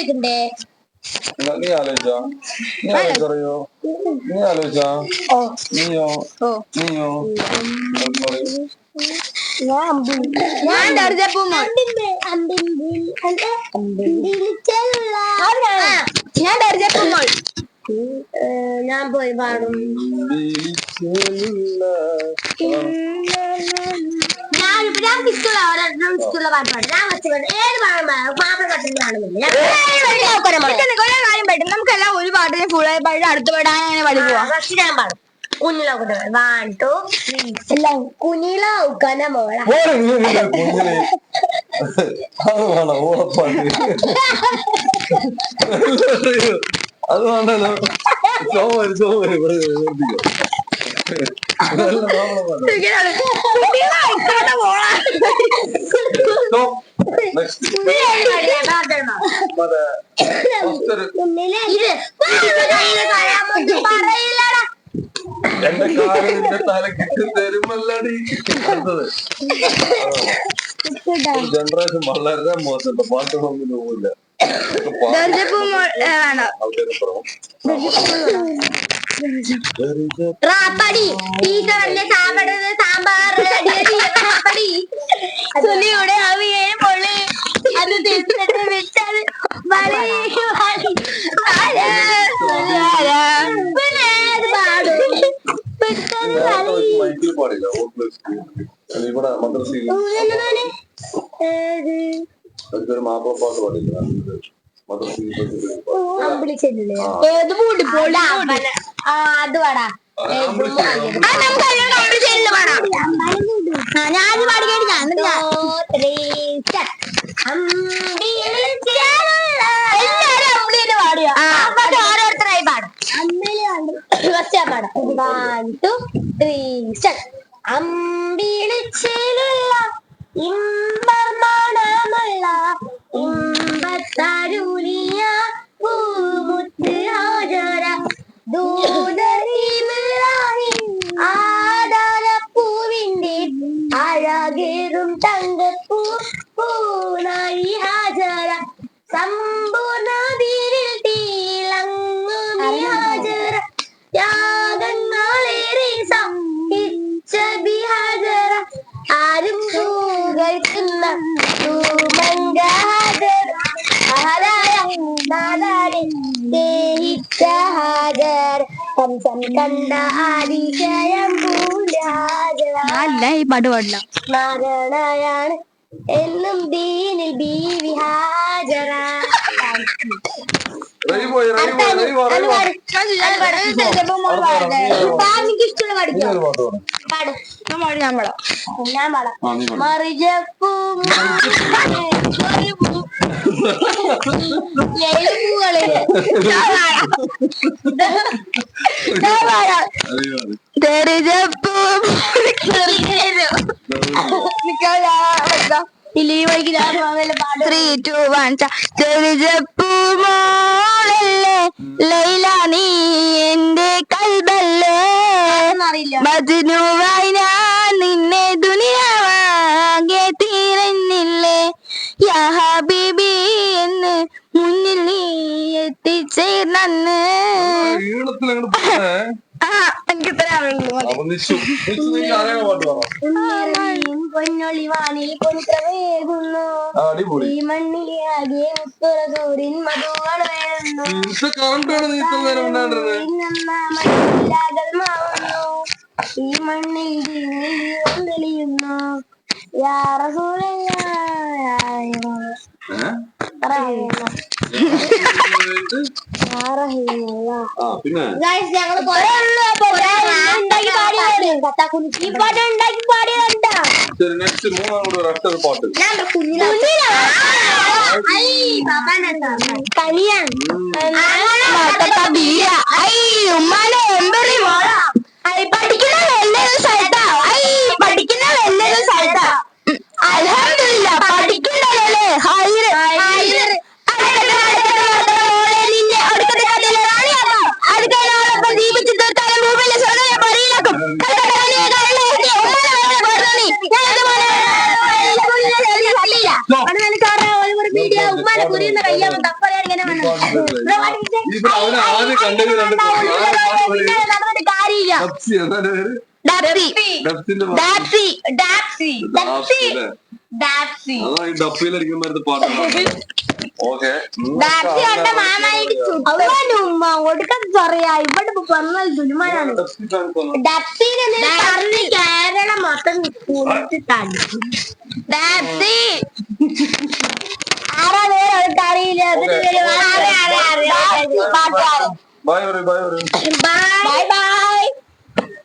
ആലോചിക്കണ്ടേ എന്നാ നീ ആലോചിച്ചാ നീ ആലോചിച്ചറിയോ നീ ആലോചിച്ചാ ഓ നീയോ ഓ നീയോ എന്ന് പറയൂ. ഞാൻ ദർജപ്പൂമോൾ ഞാൻ ദർജപ്പൂമോൾ ഞാൻ പോയി പാടും വിളിച്ചെല്ല ഞാൻ ഇഷ്ടമുള്ള ഒരെണ്ണം ഇഷ്ടമുള്ള പാട്ട് പാടും ഞാൻ വെച്ച് ഏത് പാടും ഒരേ കാര്യം പറ്റും നമുക്കെല്ലാം ഒരു പാട്ടിന് ഫുള്ളായി പാടി അടുത്ത പാടാൻ അങ്ങനെ പാടി പോവാം ഫസ്റ്റ് ഞാൻ പാടും കുഞ്ഞിലോക്കട്ടെ വൺ ടു എല്ലാം കുഞ്ഞിലോക്കന മോള ഓളെ നീ നിന്റെ കുഞ്ഞിനെ അത് വേണം ഓളപ്പാട്ട് അത് വേണ്ടല്ലോ സോമരി സോമരി പറയില്ലടാ എന്റെ കാറിന്റെ തല കിട്ടി തരുമല്ലടി അടുത്തത് ജനറേഷൻ വളരെ മോശം പാട്ടുകളൊന്നും ആൾക്കാരെ റാപ്പടി ടീച്ചറല്ലേ സാമ്പാട് സാമ്പാർ റാപ്പടി സുനിയുടെ അവിയേയും പൊള്ളി അത് തിരിച്ചിട്ട് വിട്ടത് ഇവിടെ മദ്രസയിൽ ഒരിക്കലും മാപ്പിള പാട്ട് പാടില്ല മദ്രസയിൽ ഏത് മൂടി പോടാ ആ അത് പാടാ. ഞാൻ പാടി. കേട്ടി ഞാൻ എന്നിട്ട് ഞാൻ എല്ലാരും അമ്പിളിനെ പാടുക. ആ. അപ്പൊ ഓരോരുത്തരായി പാടും. ഫസ്റ്റ് ഞാൻ പാടാം. വൺ ടു ത്രീ സ്റ്റാർട്ട് അമ്പിളിച്ചിലുള്ള ഇമ്പർമാണമുള്ള ഇമ്പത്തരുളിയ പൂമുത്ത് പൂനായി ഹാജര. സമ്പൂർണതീരിൽ തിളങ്ങും ഈ ഹാജര. യാഗങ്ങളേറെ സഹിച്ച ബിഹാജര ആരും പൂകൾക്കുന്ന തൂമങ്ക ഹാജര. ആരായ നാദാരെ ദേഹിച്ച ഹാജര. അല്ല ഈ പാട്ട് പാടില്ല സ്മരണയാണ് എന്നും ദീനിൽ ബീവി ഇഷ്ടമുള്ള നീ പഠിക്കാം? ഞാൻ പാടി. ഞാൻ പാടാം. ത്രീ ടു വൺ നീ ഹബീബി എന്ന് മുന്നിൽ നീ എത്തിച്ചേർന്നന്ന്. ആ എനിക്ക് ഈ മണ്ണിലെ ആകെ സൂര്യൻ വേറുന്നു ഈ മണ്ണിൽ തെളിയുന്നു യാ പിന്നെ Guys, ഞങ്ങള് കുറേ ഉള്ളൂ അപ്പൊ ഉണ്ടാക്കി പാടിയതാണ് ഇങ്ങനെ നടന്നിട്ട് കാര്യമില്ല. ഡപ്സി ഡാപ്സി. ഡാപ്സി. ഡാപ്സി. ഡാപ്സി. ഒടുക്കം പറയാ ഇവിടെ പറഞ്ഞാൽ ദുരുമാനാണ് ഡപ്സിനെ പറഞ്ഞ് കേരളം മൊത്തം കുളിച്ചിട്ടാണ് Dabzee. Bye. Bye, everybody. Bye. Bye, bye.